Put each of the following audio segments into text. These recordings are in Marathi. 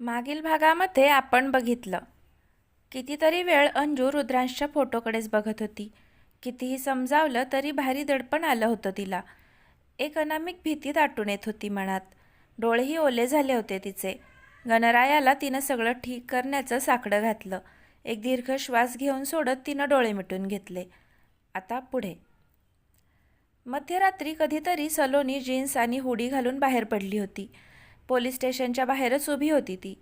मागील भागामध्ये आपण बघितलं. कितीतरी वेळ अंजू रुद्रांशच्या फोटोकडेच बघत होती. कितीही समजावलं तरी भारी दडपण आलं होतं तिला. एक अनामिक भीती दाटून येत होती मनात. डोळेही ओले झाले होते तिचे. गणरायाला तिनं सगळं ठीक करण्याचं साकडं घातलं. एक दीर्घ श्वास घेऊन सोडत तिनं डोळे मिटून घेतले. आता पुढे. मध्यरात्री कधीतरी सलोनी जीन्स आणि हुडी घालून बाहेर पडली होती. पोलीस स्टेशनच्या बाहेरच उभी होती ती.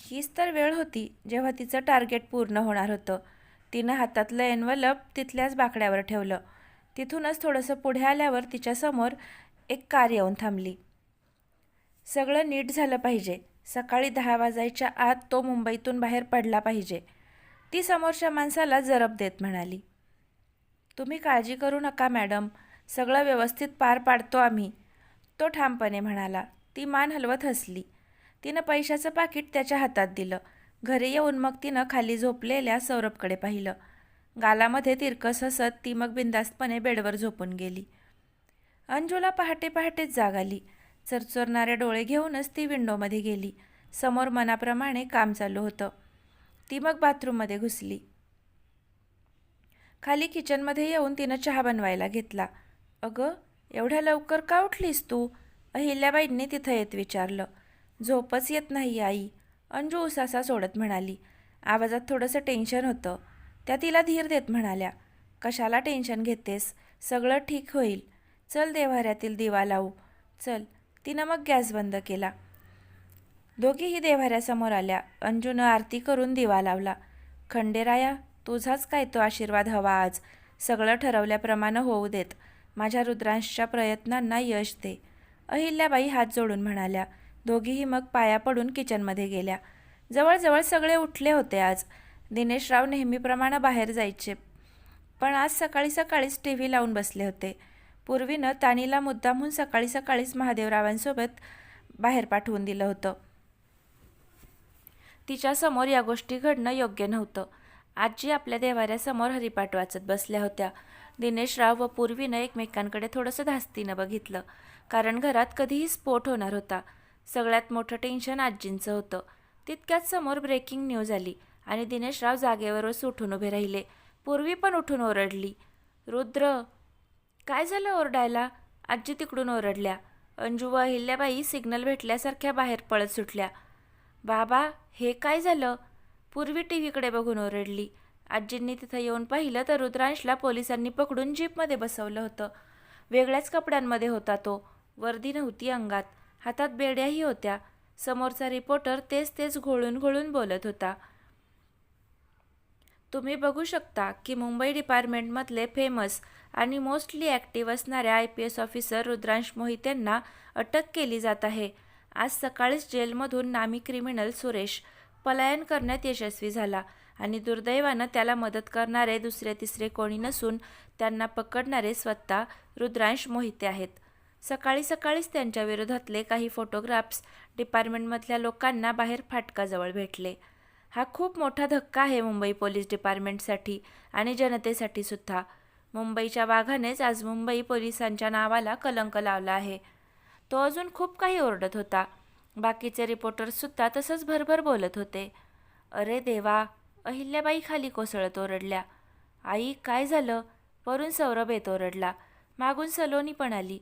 हीच तर वेळ होती जेव्हा तिचं टार्गेट पूर्ण होणार होतं. तिनं हातातलं एनवलप तिथल्याच बाकड्यावर ठेवलं. तिथूनच थोडंसं पुढे आल्यावर तिच्यासमोर एक कार येऊन थांबली. सगळं नीट झालं पाहिजे. सकाळी दहा वाजायच्या आत तो मुंबईतून बाहेर पडला पाहिजे. ती समोरच्या माणसाला जरब देत म्हणाली तुम्ही काळजी करू नका मॅडम. सगळं व्यवस्थित पार पाडतो आम्ही. तो ठामपणे म्हणाला ती मान हलवत हसली. तिनं पैशाचं पाकिट त्याच्या हातात दिलं. घरी येऊन मग तिनं खाली झोपलेल्या सौरभकडे पाहिलं. गालामध्ये तिरकस हसत ती मग बिंदास्तपणे बेडवर झोपून गेली. अंजूला पहाटे पहाटेच जाग आली. चरचरणारे डोळे घेऊनच ती विंडोमध्ये गेली. समोर मनाप्रमाणे काम चालू होतं. ती मग बाथरूममध्ये घुसली. खाली किचनमध्ये येऊन तिनं चहा बनवायला घेतला. अगं एवढ्या लवकर का उठलीस तू? अहिल्याबाईंनी तिथं येत विचारलं. झोपच येत नाही आई. अंजू उसासा सोडत म्हणाली. आवाजात थोडंसं टेन्शन होतं. त्या तिला धीर देत म्हणाल्या कशाला टेन्शन घेतेस? सगळं ठीक होईल. चल देव्हाऱ्यातील दिवा लावू. चल. तिनं मग गॅस बंद केला. दोघीही देव्हाऱ्यासमोर आल्या. अंजूनं आरती करून दिवा लावला. खंडेराया तुझाच काय तो आशीर्वाद हवा आज? सगळं ठरवल्याप्रमाणे होऊ देत. माझ्या रुद्रांशच्या प्रयत्नांना यश दे. अहिल्याबाई हात जोडून म्हणाल्या दोघीही मग पाया पडून किचनमध्ये गेल्या. जवळजवळ सगळे उठले होते आज. दिनेशराव नेहमीप्रमाणे बाहेर जायचे. पण आज सकाळी सकाळीच टी व्ही लावून बसले होते. पूर्वीनं तानीला मुद्दामहून सकाळी सकाळीच महादेवरावांसोबत बाहेर पाठवून दिलं होतं. तिच्यासमोर या गोष्टी घडणं योग्य नव्हतं. आजी आपल्या देवाऱ्यासमोर हरिपाठ वाचत बसल्या होत्या. दिनेशराव व पूर्वीनं एकमेकांकडे थोडंसं धास्तीनं बघितलं. कारण घरात कधीही स्फोट होणार होता. सगळ्यात मोठं टेन्शन आजींचं होतं. तितक्यात समोर ब्रेकिंग न्यूज आली आणि दिनेशराव जागेवरच उठून उभे राहिले. पूर्वी पण उठून ओरडली. रुद्र काय झालं ओरडायला? आजी तिकडून ओरडल्या. अंजू व अहिल्याबाई सिग्नल भेटल्यासारख्या बाहेर पळत सुटल्या. बाबा हे काय झालं? पूर्वी टी व्हीकडे बघून ओरडली. आजींनी तिथं येऊन पाहिलं तर रुद्रांशला पोलिसांनी पकडून जीपमध्ये बसवलं होतं. वेगळ्याच कपड्यांमध्ये होता तो. वर्दी नव्हती अंगात. हातात बेड्याही होत्या. समोरचा रिपोर्टर तेच तेच घोळून घोळून बोलत होता. तुम्ही बघू शकता की मुंबई डिपार्टमेंटमधले फेमस आणि मोस्टली ॲक्टिव्ह असणाऱ्या I P S officer Rudransh मोहितेंना अटक केली जात आहे. आज सकाळीच जेलमधून नामी क्रिमिनल सुरेश पलायन करण्यात यशस्वी झाला आणि दुर्दैवानं त्याला मदत करणारे दुसरे तिसरे कोणी नसून त्यांना पकडणारे स्वतः रुद्रांश मोहिते आहेत. सकाळी सकाळीच त्यांच्या विरोधातले काही फोटोग्राफ्स डिपार्टमेंटमधल्या लोकांना बाहेर फाटकाजवळ भेटले. हा खूप मोठा धक्का आहे मुंबई पोलीस डिपार्टमेंटसाठी आणि जनतेसाठी सुद्धा. मुंबईच्या वाघानेच आज मुंबई पोलिसांच्या नावाला कलंक लावला आहे. तो अजून खूप काही ओरडत होता. बाकीचे रिपोर्टर्ससुद्धा तसंच भरभर बोलत होते. अरे देवा अहिल्याबाई खाली कोसळत ओरडल्या. आई काय झालं? वरून सौरभ येत ओरडला. मागून सलोनी पण आली.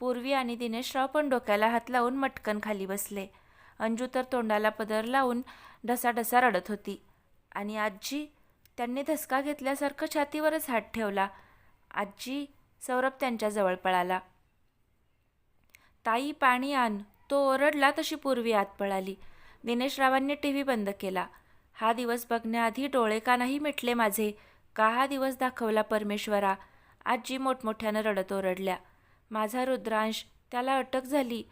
पूर्वी आणि दिनेशराव पण डोक्याला हात लावून मटकन खाली बसले. अंजू तर तोंडाला पदर लावून ढसाढसा रडत होती. आणि आजी त्यांनी धसका घेतल्यासारखं छातीवरच हात ठेवला. आजी सौरभ त्यांच्याजवळ पळाला. ताई पाणी आण. तो ओरडला तशी पूर्वी आत पळाली. दिनेशरावांनी टी. व्ही. बंद केला. हा दिवस बघण्याआधी डोळे का नाही मिटले माझे. का हा दिवस दाखवला परमेश्वरा? आजी मोठमोठ्यानं रडत ओरडल्या. माझा रुद्रांश त्याला अटक झाली.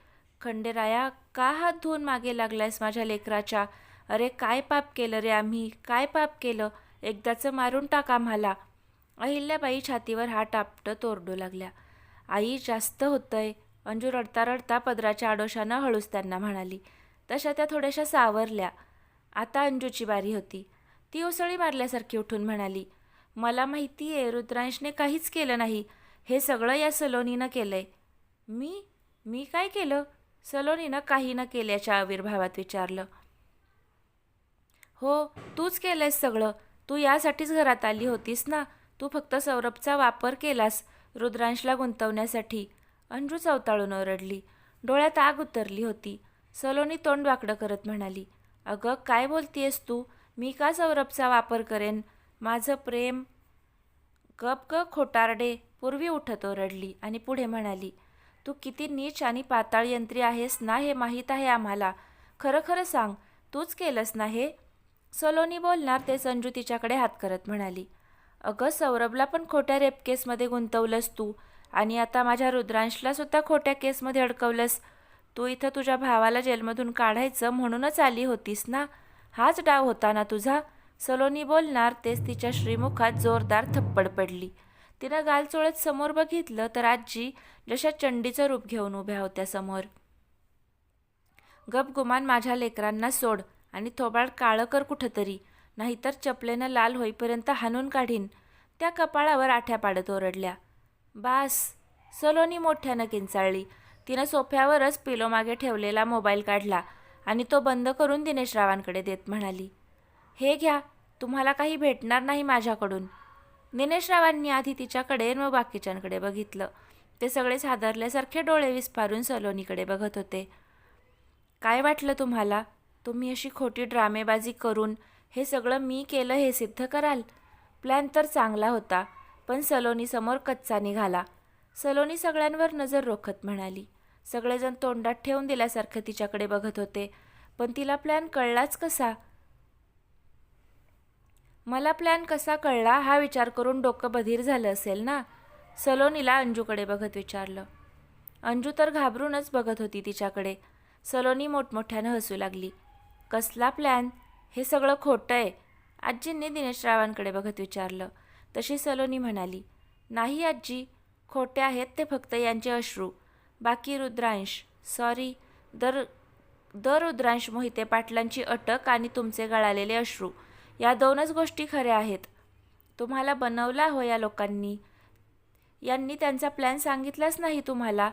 खंडेराया का हात धुवून मागे लागलायस माझ्या लेकराच्या? अरे काय पाप केलं रे आम्ही? काय पाप केलं? एकदाचं मारून टाक आम्हाला. अहिल्याबाई छातीवर हात आपटत ओरडू लागल्या. आई जास्त होतंय. अंजू रडता रडता पदराच्या आडोशानं हळूच त्यांना म्हणाली. तशा त्या थोड्याशा सावरल्या. आता अंजूची बारी होती. ती उसळी मारल्यासारखी उठून म्हणाली मला माहिती आहे रुद्रांशने काहीच केलं नाही. हे सगळं या सलोनीनं केलं आहे मी मी काय केलं? सलोनीनं काही न केल्याच्या आविर्भावात विचारलं. हो तूच केलंयस सगळं. तू यासाठीच घरात आली होतीस ना? तू फक्त सौरभचा वापर केलास रुद्रांशला गुंतवण्यासाठी. अंजू चवताळून ओरडली. डोळ्यात आग उतरली होती. सलोनी तोंड वाकडं करत म्हणाली अगं काय बोलतीयस तू? मी का सौरभचा वापर करेन? माझं प्रेम गप ग खोटारडे. पूर्वी उठत ओरडली आणि पुढे म्हणाली तू किती नीच आणि पाताळ यंत्री आहेस ना हे माहीत आहे आम्हाला. खरं खरं सांग तूच केलंस ना हे? सलोनी बोलणार ते संजू तिच्याकडे हात करत म्हणाली अगं सौरभला पण खोट्या रेप केसमध्ये गुंतवलंस तू आणि आता माझ्या रुद्रांशला सुद्धा खोट्या केसमध्ये अडकवलंस. तू इथं तुझ्या भावाला जेलमधून काढायचं म्हणूनच आली होतीस ना? हाच डाव होता ना तुझा? सलोनी बोलणार तेच तिच्या श्रीमुखात जोरदार थप्पड पडली. तिनं गाल चोळत समोर बघितलं तर आजी जशा चंडीचं रूप घेऊन उभ्या होत्या समोर. गपगुमान माझ्या लेकरांना सोड आणि थोबाड काळं कर कुठंतरी नाहीतर चपलेनं लाल होईपर्यंत हाणून काढीन. त्या कपाळावर आठ्या पाडत ओरडल्या. बास सलोनी मोठ्यानं किंचाळली. तिनं सोफ्यावरच पिलोमागे ठेवलेला मोबाईल काढला आणि तो बंद करून दिनेश रावांकडे देत म्हणाली हे घ्या तुम्हाला काही भेटणार नाही माझ्याकडून. दिनेशरावांनी आधी तिच्याकडे मग बाकीच्यांकडे बघितलं. ते सगळे साधारल्यासारखे डोळे विस्फारून सलोनीकडे बघत होते. काय वाटलं तुम्हाला? तुम्ही अशी खोटी ड्रामेबाजी करून हे सगळं मी केलं हे सिद्ध कराल? प्लॅन तर चांगला होता पण सलोनी समोर कच्चा निघाला. सलोनी सगळ्यांवर नजर रोखत म्हणाली. सगळेजण तोंडात ठेवून दिल्यासारखं तिच्याकडे बघत होते. पण तिला प्लॅन कळलाच कसा? मला प्लॅन कसा कळला हा विचार करून डोकं बधीर झालं असेल ना? सलोनीला अंजूकडे बघत विचारलं. अंजू तर घाबरूनच बघत होती तिच्याकडे. सलोनी मोठमोठ्यानं हसू लागली. कसला प्लॅन हे सगळं खोटं आहे. आजींनी दिनेश रावांकडे बघत विचारलं. तशी सलोनी म्हणाली नाही आजी खोटे आहेत ते फक्त यांचे अश्रू. बाकी रुद्रांश सॉरी दर दर रुद्रांश मोहिते पाटलांची अटक आणि तुमचे गळालेले अश्रू. या दोनच गोष्टी खऱ्या आहेत. तुम्हाला बनवला हो या लोकांनी. यांनी त्यांचा प्लॅन सांगितलाच नाही तुम्हाला.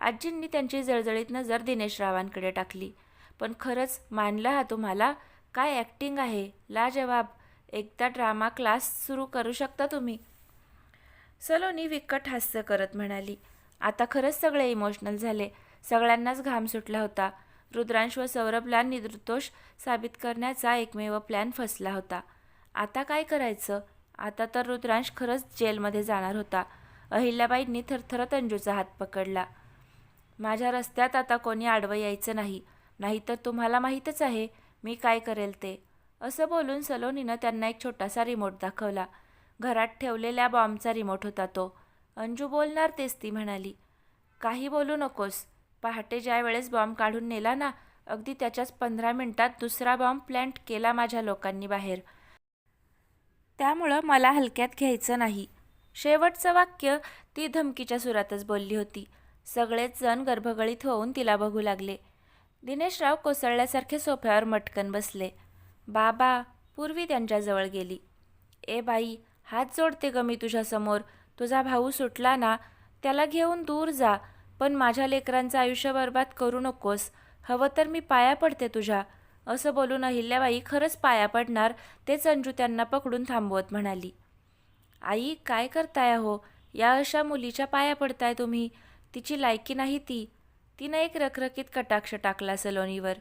आजींनी त्यांची जळजळीत नजर दिनेश रावांकडे टाकली. पण खरंच मानलं हा तुम्हाला? काय ॲक्टिंग आहे? लाजवाब. एकदा ड्रामा क्लास सुरू करू शकता तुम्ही? सलोनी विकट हास्य करत म्हणाली. आता खरंच सगळे इमोशनल झाले. सगळ्यांनाच घाम सुटला होता. रुद्रांश व सौरभला निर्दोष साबित करण्याचा एकमेव प्लॅन फसला होता. आता काय करायचं? आता तर रुद्रांश खरंच जेलमध्ये जाणार होता. अहिल्याबाईंनी थरथरत अंजूचा हात पकडला. माझ्या रस्त्यात आता कोणी आडवं यायचं नाही. नाहीतर तुम्हाला माहीतच आहे मी काय करेल ते. असं बोलून सलोनीनं त्यांना एक छोटासा रिमोट दाखवला. घरात ठेवलेल्या बॉम्बचा रिमोट होता तो. अंजू बोलणार तेच ती म्हणाली. काही बोलू नकोस. पहाटे ज्या वेळेस बॉम्ब काढून नेला ना अगदी त्याच्याच पंधरा मिनटात दुसरा बॉम्ब प्लॅन्ट केला माझ्या लोकांनी बाहेर. त्यामुळं मला हलक्यात घ्यायचं नाही. शेवटचं वाक्य ती धमकीच्या सुरातच बोलली होती. सगळेच जण गर्भगळीत होऊन तिला बघू लागले. दिनेशराव कोसळल्यासारखे सोफ्यावर मटकन बसले. बाबा पूर्वी त्यांच्याजवळ गेली. ए बाई हात जोडते ग मी तुझ्यासमोर. तुझा भाऊ सुटला ना त्याला घेऊन दूर जा. पण माझ्या लेकरांचं आयुष्य बर्बाद करू नकोस. हवं तर मी पाया पडते तुझ्या. असं बोलून अहिल्याबाई खरंच पाया पडणार तेच अंजू त्यांना पकडून थांबवत म्हणाली. आई काय करताय हो या अशा मुलीच्या पाया पडताय तुम्ही. तिची लायकी नाही ती. तिनं एक रखरखीत कटाक्ष टाकला सलोनीवर.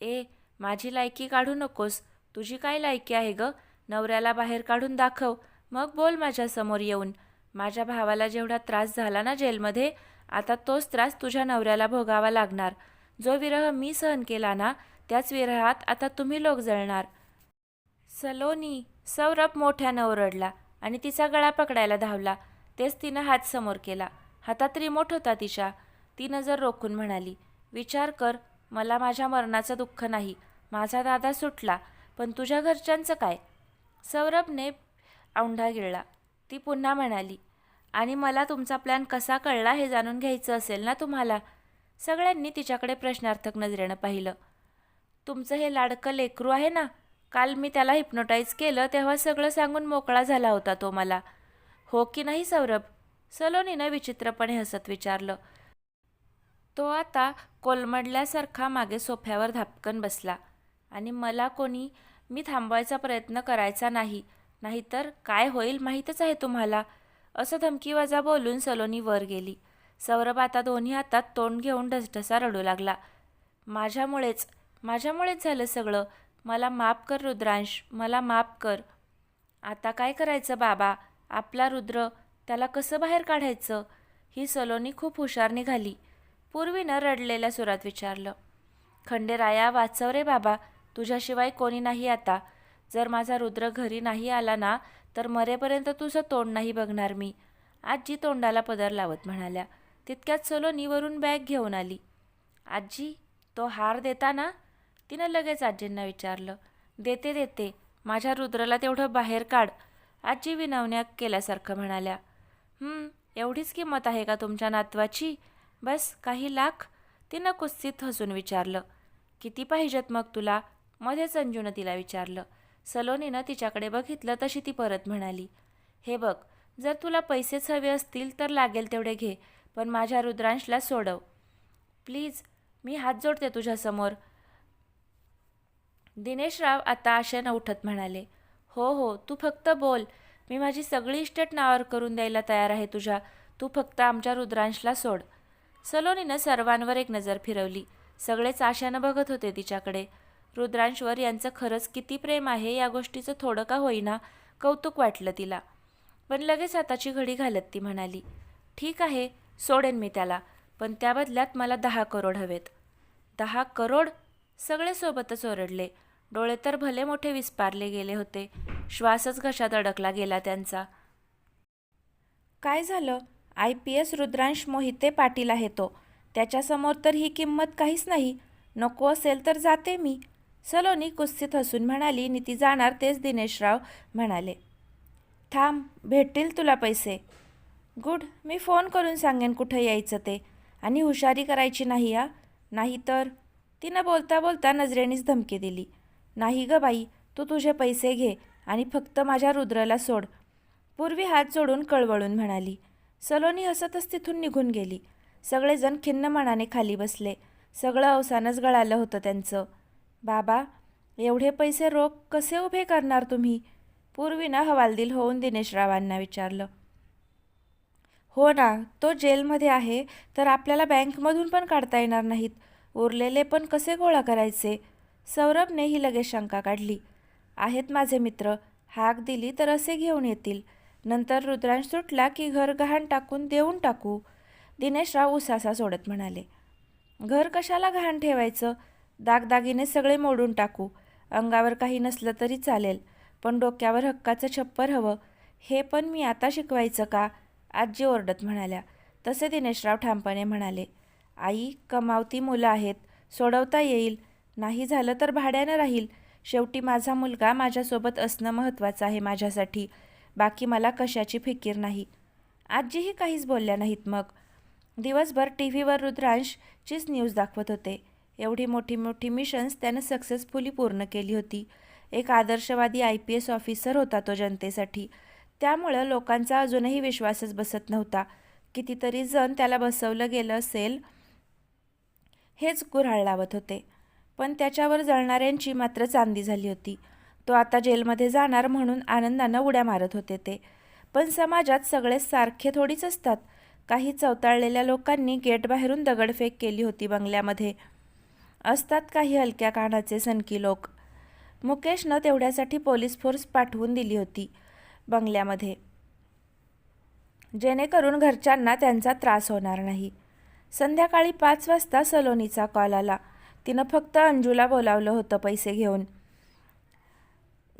ए माझी लायकी काढू नकोस. तुझी काय लायकी आहे ग? नवऱ्याला बाहेर काढून दाखव. मग बोल माझ्यासमोर येऊन. माझ्या भावाला जेवढा त्रास झाला ना जेलमध्ये आता तोच त्रास तुझ्या नवऱ्याला भोगावा लागणार. जो विरह मी सहन केला ना त्याच विरहात आता तुम्ही लोक जळणार. सलोनी सौरभ मोठ्यानं ओरडला आणि तिचा गळा पकडायला धावला. तेच तिनं हात समोर केला. हातात रिमोट होता तिच्या. ती नजर रोखून म्हणाली विचार कर मला माझ्या मरणाचं दुःख नाही. माझा दादा सुटला पण तुझ्या घरच्यांचं काय? सौरभने औंढा गिळला. ती पुन्हा म्हणाली आणि मला तुमचा प्लॅन कसा कळला हे जाणून घ्यायचं असेल ना तुम्हाला? सगळ्यांनी तिच्याकडे प्रश्नार्थक नजरेनं पाहिलं. तुमचं हे लाडकं लेकरू आहे ना काल मी त्याला हिप्नोटाईज केलं तेव्हा सगळं सांगून मोकळा झाला होता तो मला. हो की नाही सौरभ? सलोनीनं विचित्रपणे हसत विचारलं. तो आता कोलमडल्यासारखा मागे सोफ्यावर धापकन बसला. आणि मला कोणी मी थांबवायचा प्रयत्न करायचा नाही नाहीतर काय होईल माहीतच आहे तुम्हाला. असं धमकीवजा बोलून सलोनी वर गेली. सौरभ आता दोन्ही हातात तोंड घेऊन ढसढसा रडू लागला. माझ्यामुळेच माझ्यामुळेच झालं सगळं. मला माफ कर रुद्रांश. मला माफ कर. आता काय करायचं बाबा? आपला रुद्र त्याला कसं बाहेर काढायचं? ही सलोनी खूप हुशार निघाली. पूर्वीनं रडलेल्या सुरात विचारलं. खंडेराया वाचव रे बाबा. तुझ्याशिवाय कोणी नाही आता. जर माझा रुद्र घरी नाही आला ना तर मरेपर्यंत तुझं तोंड नाही बघणार मी. आजी तोंडाला पदर लावत म्हणाल्या. तितक्यात सलोनीवरून बॅग घेऊन आली. आजी तो हार देता ना? तिनं लगेच आजींना विचारलं. देते देते. माझ्या रुद्राला तेवढं बाहेर काढ. आजी विनवण्या केल्यासारखं म्हणाल्या. एवढीच किंमत आहे का तुमच्या नातवाची? बस काही लाख? तिनं कुस्तीत हसून विचारलं. किती पाहिजेत मग तुला? मध्येच अंजूनं तिला विचारलं. सलोनीनं तिच्याकडे बघितलं तशी ती परत म्हणाली हे बघ जर तुला पैसेच हवे असतील तर लागेल तेवढे घे पण माझ्या रुद्रांशला सोडव. प्लीज मी हात जोडते तुझ्यासमोर. दिनेशराव आता आशेनं उठत म्हणाले हो हो तू फक्त बोल. मी माझी सगळी इस्टेट नावावर करून द्यायला तयार आहे तुझ्या. तू फक्त आमच्या रुद्रांशला सोड. सलोनीनं सर्वांवर एक नजर फिरवली. सगळेच आशानं बघत होते तिच्याकडे. रुद्रांशवर यांचं खरंच किती प्रेम आहे या गोष्टीचं थोडं का होईना कौतुक वाटलं तिला. पण लगेच हाताची घडी घालत ती म्हणाली ठीक आहे सोडेन मी त्याला पण त्या बदल्यात मला दहा करोड हवेत. दहा करोड? सगळे सोबतच ओरडले. डोळे तर भले मोठे विस्पारले गेले होते. श्वासच घशात अडकला गेला त्यांचा. काय झालं? I P S Rudransh Mohite Patil आहे तो. त्याच्यासमोर तर ही किंमत काहीच नाही. नको असेल तर जाते मी. सलोनी कुस्तीत हसून म्हणाली नी ती जाणार तेच दिनेशराव म्हणाले. थांब भेटतील तुला पैसे. गुड मी फोन करून सांगेन कुठं यायचं ते. आणि हुशारी करायची नाही हा नाहीतर तिनं बोलता बोलता नजरेनीच धमकी दिली. नाही ग बाई तू तुझे पैसे घे आणि फक्त माझ्या रुद्राला सोड. पूर्वी हात जोडून कळवळून म्हणाली. सलोनी हसतच तिथून निघून गेली. सगळेजण खिन्न मनाने खाली बसले. सगळं अवसानच गळालं होतं त्यांचं. बाबा एवढे पैसे रोख कसे उभे करणार तुम्ही? पूर्वीनं हवालदिल होऊन दिनेशरावांना विचारलं. हो ना तो जेलमध्ये आहे तर आपल्याला बँकमधून पण काढता येणार नाहीत. उरलेले पण कसे गोळा करायचे? सौरभने ही लगेच शंका काढली. आहेत माझे मित्र हाक दिली तर असे घेऊन येतील. नंतर रुद्रांश सुटला की घर गहाण टाकून देऊन टाकू. दिनेशराव उसासा सोडत म्हणाले. घर कशाला गहाण ठेवायचं? दागदागिने सगळे मोडून टाकू. अंगावर काही नसलं तरी चालेल पण डोक्यावर हक्काचं छप्पर हवं. हे पण मी आता शिकवायचं का? आजी ओरडत म्हणाल्या. तसे दिनेशराव ठामपणे म्हणाले. आई कमावती मुलं आहेत. सोडवता येईल. नाही झालं तर भाड्यानं राहील. शेवटी माझा मुलगा माझ्यासोबत असणं महत्त्वाचं आहे माझ्यासाठी. बाकी मला कशाची फिकीर नाही. आजीही काहीच बोलल्या नाहीत मग. दिवसभर टी व्हीवर रुद्रांशचीच न्यूज दाखवत होते. एवढी मोठी मोठी मिशन्स त्यानं सक्सेसफुली पूर्ण केली होती. एक आदर्शवादी आय पी एस ऑफिसर होता तो जनतेसाठी. त्यामुळं लोकांचा अजूनही विश्वासच बसत नव्हता. कितीतरी जण त्याला बसवलं गेलं असेल हेच गुऱ्हाळ लावत होते. पण त्याच्यावर जळणाऱ्यांची मात्र चांदी झाली होती. तो आता जेलमध्ये जाणार म्हणून आनंदानं उड्या मारत होते ते. पण समाजात सगळे सारखे थोडीच असतात. काही चवताळलेल्या लोकांनी गेटबाहेरून दगडफेक केली होती बंगल्यामध्ये. असतात काही हलक्या कानाचे सनकी लोक. मुकेशनं तेवढ्यासाठी पोलीस फोर्स पाठवून दिली होती बंगल्यामध्ये. जेणेकरून घरच्यांना त्यांचा त्रास होणार नाही. संध्याकाळी पाच वाजता सलोनीचा कॉल आला. तिनं फक्त अंजूला बोलावलं होतं पैसे घेऊन.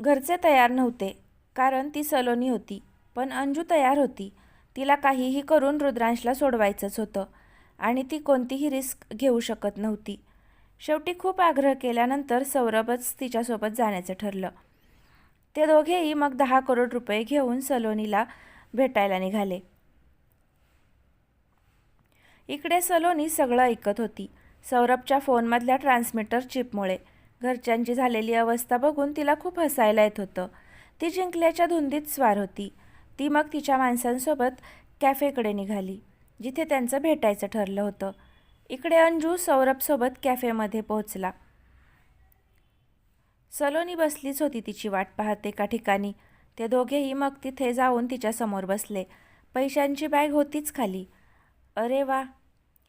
घरचे तयार नव्हते कारण ती सलोनी होती पण अंजू तयार होती. तिला काहीही करून रुद्रांशला सोडवायचंच होतं आणि ती कोणतीही रिस्क घेऊ शकत नव्हती. शेवटी खूप आग्रह केल्यानंतर सौरभच तिच्यासोबत जाण्याचं ठरलं. ते दोघेही मग दहा करोड रुपये घेऊन सलोनीला भेटायला निघाले. इकडे सलोनी सगळं ऐकत होती. सौरभच्या फोनमधल्या ट्रान्समीटर चिपमुळे. घरच्यांची झालेली अवस्था बघून तिला खूप हसायला येत होतं. ती जिंकल्याच्या धुंदीत स्वार होती. ती मग तिच्या माणसांसोबत कॅफेकडे निघाली जिथे त्यांचं भेटायचं ठरलं होतं. इकडे अंजू सौरभसोबत कॅफेमध्ये पोहोचला. सलोनी बसलीच होती तिची वाट पाहत एका ठिकाणी. ते दोघेही मग तिथे जाऊन तिच्यासमोर बसले. पैशांची बॅग होतीच खाली. अरे वा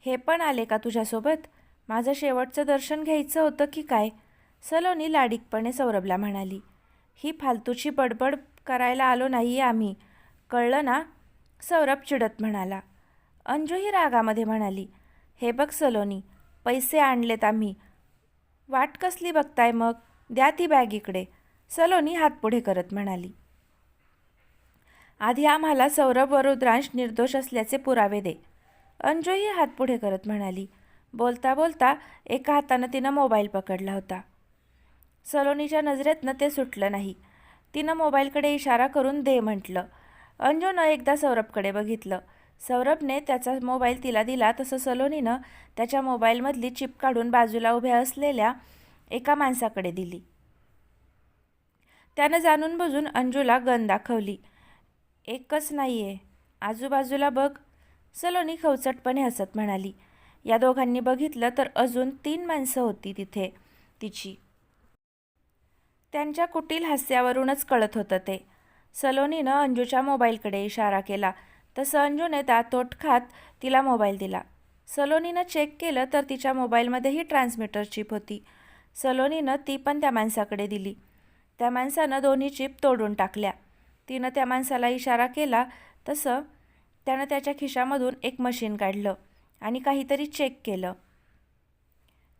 हे पण आले का तुझ्यासोबत? माझं शेवटचं दर्शन घ्यायचं होतं की काय? सलोनी लाडिकपणे सौरभला म्हणाली. ही फालतूची बडबड करायला आलो नाही आम्ही. कळलं ना? सौरभ चिडत म्हणाला. अंजूही रागामध्ये म्हणाली. हे बघ सलोनी पैसे आणलेत आम्ही. वाट कसली बघताय मग? द्या ती बॅग इकडे. सलोनी हात पुढे करत म्हणाली. आधी आम्हाला सौरभ वरुद्रांश रुद्रांश निर्दोष असल्याचे पुरावे दे. अंजूही हात पुढे करत म्हणाली. बोलता बोलता एका हातानं तिनं मोबाईल पकडला होता. सलोनीच्या नजरेतनं ते सुटलं नाही. तिनं मोबाईलकडे इशारा करून दे म्हटलं. अंजूनं एकदा सौरभकडे बघितलं. सौरभने त्याचा मोबाईल तिला दिला तसं सलोनीनं त्याच्या मोबाईलमधली चिप काढून बाजूला उभ्या असलेल्या एका माणसाकडे दिली. त्यानं जाणून बुजून अंजूला गन दाखवली. एकच नाही आहे आजूबाजूला बघ सलोनी खवचटपणे हसत म्हणाली. या दोघांनी बघितलं तर अजून तीन माणसं होती तिथे तिची. त्यांच्या कुटील हास्यावरूनच कळत होतं ते. सलोनीनं अंजूच्या मोबाईलकडे इशारा केला. तर संजूने त्या खात तिला मोबाईल दिला. सलोनीनं चेक केलं तर तिच्या मोबाईलमध्येही ट्रान्समीटर चिप होती. सलोनीनं ती पण त्या माणसाकडे दिली. त्या माणसानं दोन्ही चिप तोडून टाकल्या. तिनं त्या माणसाला इशारा केला तसं त्यानं त्याच्या खिशामधून एक मशीन काढलं आणि काहीतरी चेक केलं.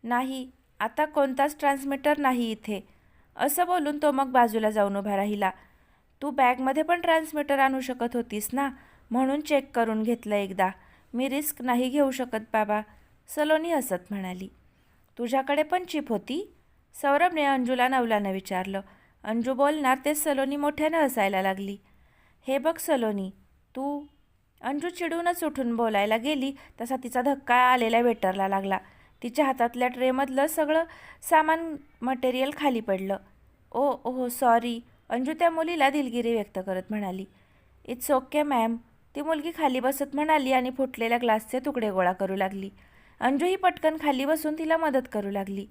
नाही आता कोणताच ट्रान्समीटर नाही इथे. असं बोलून तो मग बाजूला जाऊन उभा राहिला. तू बॅगमध्ये पण ट्रान्समीटर आणू शकत होतीस ना? म्हणून चेक करून घेतलं एकदा. मी रिस्क नाही घेऊ शकत बाबा सलोनी हसत म्हणाली. तुझ्याकडे पण चिप होती? सौरभने अंजूला नवलानं विचारलं. अंजू बोलणार ते सलोनी मोठ्यानं हसायला लागली. हे बघ सलोनी तू अंजू चिडूनच उठून बोलायला गेली तसा तिचा धक्का आलेल्या वेटरला लागला. तिच्या हातातल्या ट्रेमधलं सगळं सामान मटेरियल खाली पडलं. ओ ओहो सॉरी अंजू त्या मुलीला दिलगिरी व्यक्त करत म्हणाली. It's okay ma'am. ती मुलगी खाली बसत म्हणाली आणि फुटलेल्या ग्लासचे तुकडे गोळा करू लागली. अंजूही पटकन खाली बसून तिला मदत करू लागली.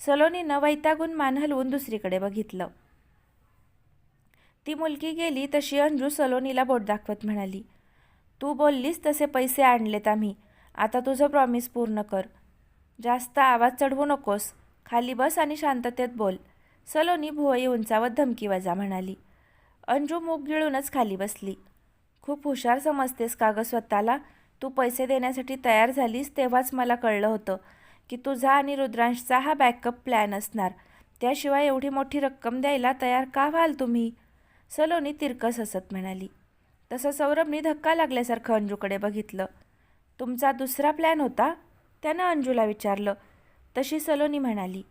सलोनीनं वैतागून मान हलवून दुसरीकडे बघितलं. ती मुलगी गेली तशी अंजू सलोनीला बोट दाखवत म्हणाली तू बोललीस तसे पैसे आणलेत आम्ही. आता तुझं प्रॉमिस पूर्ण कर. जास्त आवाज चढवू नकोस. खाली बस आणि शांततेत बोल. सलोनी भुवई उंचावत धमकी वजा म्हणाली. अंजू मूग गिळूनच खाली बसली. खूप हुशार समजतेस का गं स्वतःला? तू पैसे देण्यासाठी तयार झालीस तेव्हाच मला कळलं होतं की तुझा आणि रुद्रांशचा हा बॅकअप प्लॅन असणार. त्याशिवाय एवढी मोठी रक्कम द्यायला तयार का व्हाल तुम्ही? सलोनी तिरकस हसत म्हणाली. तसं सौरभनी धक्का लागल्यासारखं अंजूकडे बघितलं. तुमचा दुसरा प्लॅन होता? त्यानं अंजूला विचारलं. तशी सलोनी म्हणाली.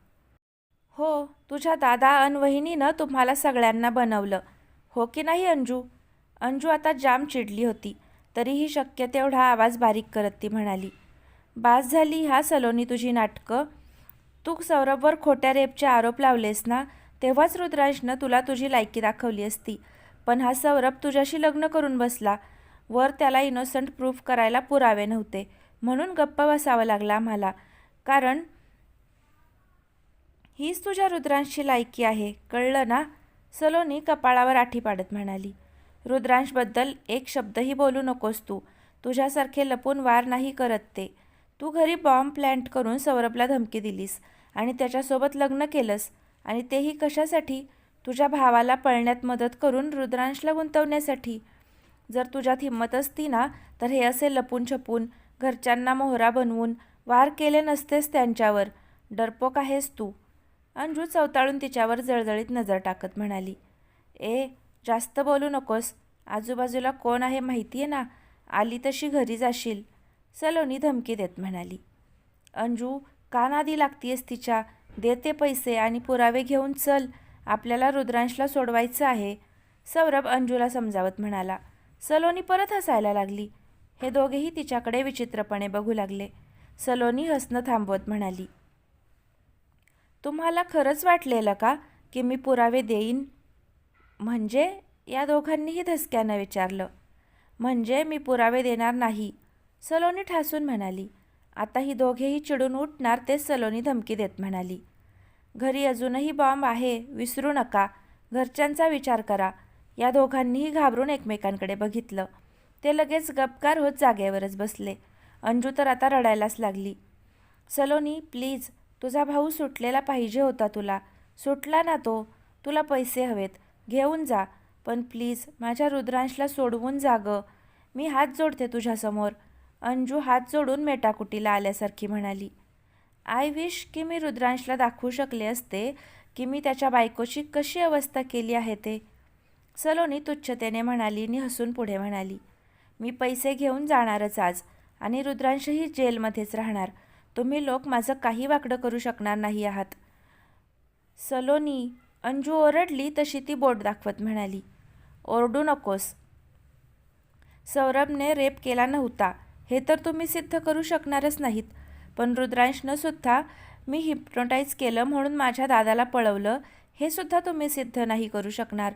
हो तुझ्या दादा अन वहिनीनं तुम्हाला सगळ्यांना बनवलं. हो की नाही अंजू? अंजू आता जाम चिडली होती. तरीही शक्य तेवढा आवाज बारीक करत ती म्हणाली बास झाली हा सलोनी तुझी नाटकं? तू सौरभवर खोट्या रेपचे आरोप लावलेस ना तेव्हाच रुद्रांशनं तुला तुझी लायकी दाखवली असती. पण हा सौरभ तुझ्याशी लग्न करून बसला. वर त्याला इनोसंट प्रूफ करायला पुरावे नव्हते. म्हणून गप्प बसावं लागलं आम्हाला. कारण हीच तुझ्या रुद्रांशची लायकी आहे. कळलं ना? सलोनी कपाळावर आठी पाडत म्हणाली. रुद्रांशबद्दल एक शब्दही बोलू नकोस तू. तुझ्यासारखे लपून वार नाही करत ते. तू घरी बॉम्ब प्लॅन्ट करून सौरभला धमकी दिलीस आणि त्याच्यासोबत लग्न केलंस आणि तेही कशासाठी? तुझ्या भावाला पळण्यात मदत करून रुद्रांशला गुंतवण्यासाठी. जर तुझ्यात हिंमत असती ना तर हे असे लपून छपून घरच्यांना मोहरा बनवून वार केले नसतेस त्यांच्यावर. डरपोक आहेस तू. अंजू चवताळून तिच्यावर जळजळीत नजर टाकत म्हणाली. ए जास्त बोलू नकोस. आजूबाजूला कोण आहे माहिती आहे ना? आली तशी घरी जाशील. सलोनी धमकी देत म्हणाली. अंजू का नादी लागतीयस तिच्या? देते पैसे आणि पुरावे घेऊन चल. आपल्याला रुद्रांशला सोडवायचं आहे. सौरभ अंजूला समजावत म्हणाला. सलोनी परत हसायला लागली. हे दोघेही तिच्याकडे विचित्रपणे बघू लागले. सलोनी हसणं थांबवत म्हणाली. तुम्हाला खरंच वाटलेलं का की मी पुरावे देईन? म्हणजे या दोघांनीही धसक्यानं विचारलं. म्हणजे मी पुरावे देणार नाही सलोनी ठासून म्हणाली. आता ही दोघेही चिडून उठणार तेच सलोनी धमकी देत म्हणाली. घरी अजूनही बॉम्ब आहे विसरू नका. घरच्यांचा विचार करा. या दोघांनीही घाबरून एकमेकांकडे बघितलं. ते लगेच गपकार होत जागेवरच बसले. अंजू तर आता रडायलाच लागली. सलोनी प्लीज तुझा भाऊ सुटलेला पाहिजे होता तुला. सुटला ना तो. तुला पैसे हवेत. घेऊन जा पण प्लीज माझ्या रुद्रांशला सोडवून जा गं. मी हात जोडते तुझ्यासमोर. अंजू हात जोडून मेटाकुटीला आल्यासारखी म्हणाली. आय विश की मी रुद्रांशला दाखवू शकले असते की मी त्याच्या बायकोची कशी अवस्था केली आहे ते. सलोनी तुच्छतेने म्हणाली आणि हसून पुढे म्हणाली. मी पैसे घेऊन जाणारच आज आणि रुद्रांशही जेलमध्येच राहणार. तुम्ही लोक माझं काही वाकडं करू शकणार नाही आहात. सलोनी अंजू ओरडली तशी ती बोट दाखवत म्हणाली ओरडू नकोस. सौरभने रेप केला नव्हता. हे तर तुम्ही सिद्ध करू शकणारच नाहीत. पण रुद्रांशनं सुद्धा मी हिप्नोटाईज केलं म्हणून माझ्या दादाला पळवलं हे सुद्धा तुम्ही सिद्ध नाही करू शकणार.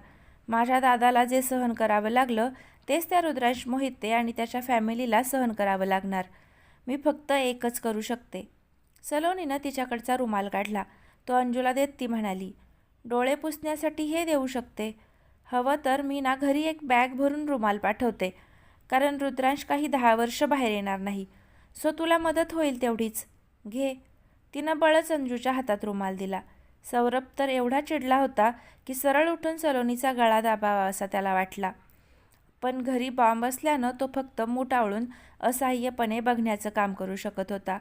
माझ्या दादाला जे सहन करावं लागलं तेच त्या रुद्रांश मोहिते आणि त्याच्या फॅमिलीला सहन करावं लागणार. मी फक्त एकच करू शकते. सलोनीनं तिच्याकडचा रुमाल काढला. तो अंजूला देत ती म्हणाली डोळे पुसण्यासाठी हे देऊ शकते. हवं तर मी ना घरी एक बॅग भरून रुमाल पाठवते कारण रुद्रांश काही दहा वर्ष बाहेर येणार नाही. सो तुला मदत होईल तेवढीच. घे. तिनं बळच अंजूच्या हातात रुमाल दिला. सौरभ तर एवढा चिडला होता की सरळ उठून सलोनीचा गळा दाबावा असा त्याला वाटला. पण घरी बॉम्ब असल्यानं तो फक्त मुटावळून आवळून असहाय्यपणे बघण्याचं काम करू शकत होता.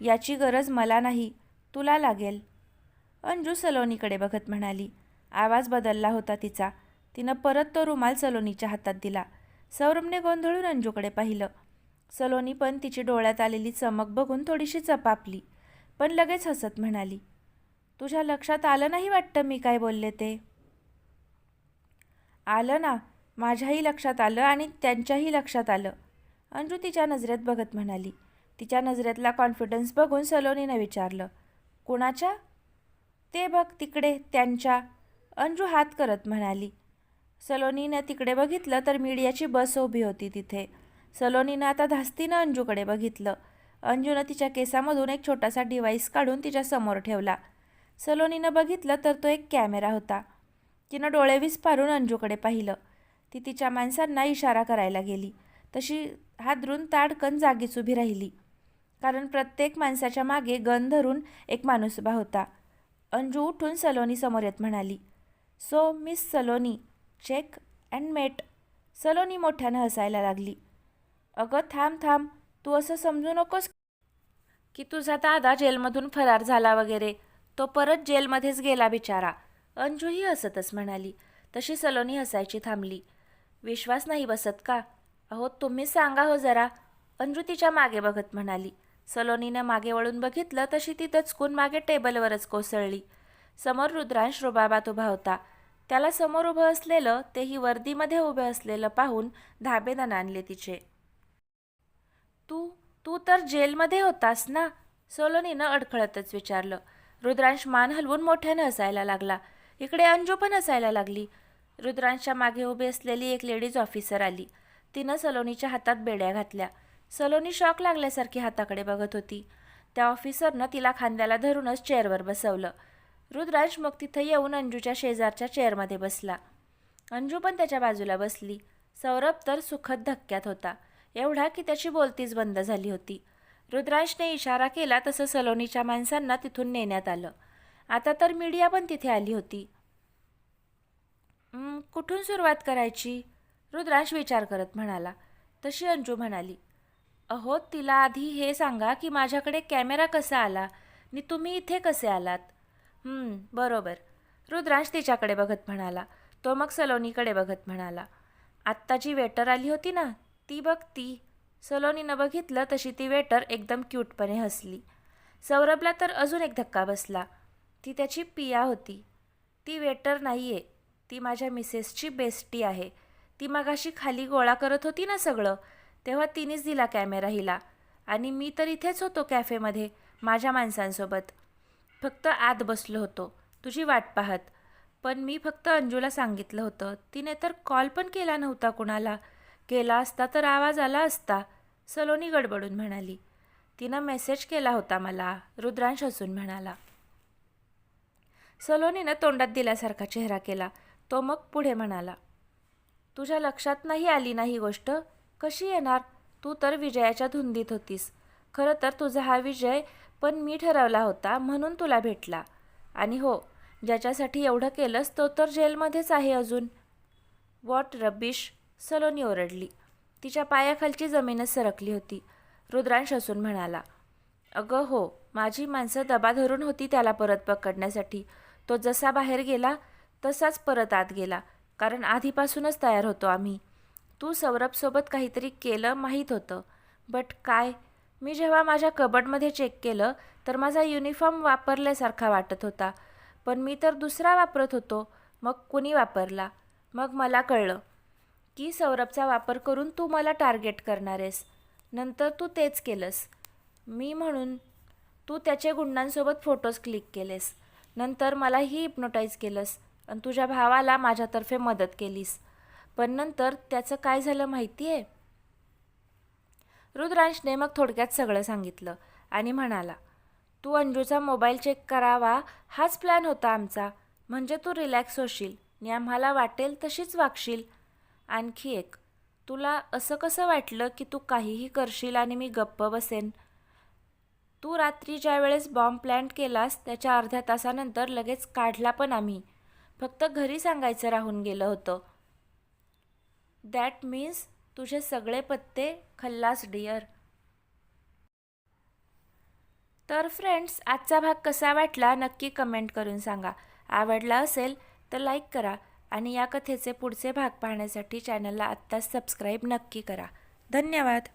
याची गरज मला नाही. तुला लागेल. अंजू सलोनीकडे बघत म्हणाली. आवाज बदलला होता तिचा. तिनं परत तो रुमाल सलोनीच्या हातात दिला. सौरभने गोंधळून अंजूकडे पाहिलं. सलोनी पण तिची डोळ्यात आलेली चमक बघून थोडीशी चपापली. पण लगेच हसत म्हणाली तुझ्या लक्षात आलं नाही वाटतं मी काय बोलले ते? आलं ना. माझ्याही लक्षात आलं आणि त्यांच्याही लक्षात आलं. अंजू तिच्या नजरेत बघत म्हणाली. तिच्या नजरेतला कॉन्फिडन्स बघून सलोनीनं विचारलं कुणाच्या? ते बघ तिकडे त्यांच्या अंजू हात करत म्हणाली. सलोनीनं तिकडे बघितलं तर मीडियाची बस उभी होती तिथे. सलोनीनं आता धास्तीनं अंजूकडे बघितलं. अंजूनं तिच्या केसामधून एक छोटासा डिव्हाइस काढून तिच्या समोर ठेवला. सलोनीनं बघितलं तर तो एक कॅमेरा होता. तिनं डोळे विस्पारून अंजूकडे पाहिलं. ती तिच्या माणसांना इशारा करायला गेली. तशी हादरून ताडकन जागीच उभी राहिली. कारण प्रत्येक माणसाच्या मागे गन धरून एक माणूस उभा होता. अंजू उठून सलोनी समोर येत म्हणाली so miss Saloni check and mate. Saloni मोठ्यानं हसायला लागली. अगं थांब थांब तू असं समजू नकोस की तुझा दादा जेलमधून फरार झाला वगैरे. तो परत जेलमध्येच गेला बिचारा. अंजूही हसतच म्हणाली. तशी सलोनी हसायची थांबली. विश्वास नाही बसत का? अहो तुम्ही सांगा हो जरा. अंजू तिच्यामागे बघत म्हणाली. सलोनीनं मागे वळून बघितलं तशी ती दचकून मागे टेबलवरच कोसळली. समोर रुद्रांश रुबाबात उभा होता. त्याला समोर उभं असलेलं तेही वर्दीमध्ये उभे असलेलं पाहून धाबेदन आणले तिचे. तू तू तर जेलमध्ये होतास ना? सोलोनीनं अडखळतच विचारलं. रुद्रांश मान हलवून मोठ्यानं हसायला लागला. इकडे अंजू पण हसायला लागली. रुद्रांशच्या मागे उभी असलेली एक लेडीज ऑफिसर आली. तिनं सलोनीच्या हातात बेड्या घातल्या. सलोनी शॉक लागल्यासारखी हाताकडे बघत होती. त्या ऑफिसरनं तिला खांद्याला धरूनच चेअरवर बसवलं. रुद्राज मग तिथं येऊन अंजूच्या शेजारच्या चेअरमध्ये बसला. अंजू पण त्याच्या बाजूला बसली. सौरभ तर सुखद धक्क्यात होता. एवढा की त्याची बोलतीच बंद झाली होती. रुद्रांशने इशारा केला तसं सलोनीच्या माणसांना तिथून नेण्यात आलं. आता तर मीडिया पण तिथे आली होती. कुठून सुरुवात करायची? रुद्रांश विचार करत म्हणाला. तशी अंजू म्हणाली. अहो तिला आधी हे सांगा की माझ्याकडे कॅमेरा कसा आला नि तुम्ही इथे कसे आलात? "हं, बरोबर. रुद्रांश तिच्याकडे बघत म्हणाला. तो मग सलोनीकडे बघत म्हणाला. आत्ता जी वेटर आली होती ना ती बघ ती. सलोनीनं बघितलं तशी ती वेटर एकदम क्यूटपणे हसली. सौरभला तर अजून एक धक्का बसला. ती त्याची पिया होती. ती वेटर नाही आहे ती माझ्या मिसेसची बेस्टी आहे. ती मगाशी खाली गोळा करत होती ना सगळं. तेव्हा तिनेच दिला कॅमेरा हिला. आणि मी तर इथेच होतो कॅफेमध्ये माझ्या माणसांसोबत. फक्त आत बसलो होतो. तुझी वाट पाहत. पण मी फक्त अंजूला सांगितलं होतं तिने तर कॉल पण केला नव्हता कुणाला. केला असता तर आवाज आला असता सलोनी गडबडून म्हणाली. तिनं मेसेज केला होता मला रुद्रांश हसून म्हणाला. सलोनीनं तोंडात दिल्यासारखा चेहरा केला. तो मग पुढे म्हणाला. तुझ्या लक्षात नाही आली ना ही गोष्ट? कशी येणार? तू तर विजयाच्या धुंदीत होतीस. खरं तर तुझा हा विजय पण मी ठरवला होता म्हणून तुला भेटला. आणि हो ज्याच्यासाठी एवढं केलंस तो तर जेलमध्येच आहे अजून. वॉट रबिश सलोनी ओरडली. तिच्या पायाखालची जमीनच सरकली होती. रुद्रांश हसून म्हणाला अगं हो माझी माणसं दबा धरून होती त्याला परत पकडण्यासाठी. तो जसा बाहेर गेला तसाच परत आत गेला. कारण आधीपासूनच तयार होतो आम्ही. तू सौरभसोबत काहीतरी केलं माहीत होतं. बट काय? मी जेव्हा माझ्या कबडमध्ये चेक केलं तर माझा युनिफॉर्म वापरल्यासारखा वाटत होता. पण मी तर दुसरा वापरत होतो. मग कुणी वापरला? मग मला कळलं. की सौरभचा वापर करून तू मला टार्गेट करणार आहेस नंतर तू तेच केलंस. मी म्हणून तू त्याच्या गुंडांसोबत फोटोज क्लिक केलेस. नंतर मलाही हिप्नोटाईज केलंस. आणि तुझ्या भावाला माझ्यातर्फे मदत केलीस. पण नंतर त्याचं काय झालं माहिती आहे रुद्रांशने मग थोडक्यात सगळं सांगितलं आणि म्हणाला तू अंजूचा मोबाईल चेक करावा हाच प्लॅन होता आमचा. म्हणजे तू रिलॅक्स होशील आणि आम्हाला वाटेल तशीच वागशील. आणखी एक तुला असं कसं वाटलं की तू काहीही करशील आणि मी गप्प बसेन? तू रात्री ज्या वेळेस बॉम्ब प्लॅन्ट केलास त्याच्या अर्ध्या तासानंतर लगेच काढला पण आम्ही. फक्त घरी सांगायचं राहून गेलं होतं. दॅट मीन्स तुझे सगळे पत्ते खल्लास डिअर तर फ्रेंड्स आजचा भाग कसा वाटला नक्की कमेंट करून सांगा. आवडला असेल तर लाईक करा आणि या कथेचे पुढचे भाग पाहण्यासाठी चॅनलला आत्ताच सबस्क्राईब नक्की करा. धन्यवाद.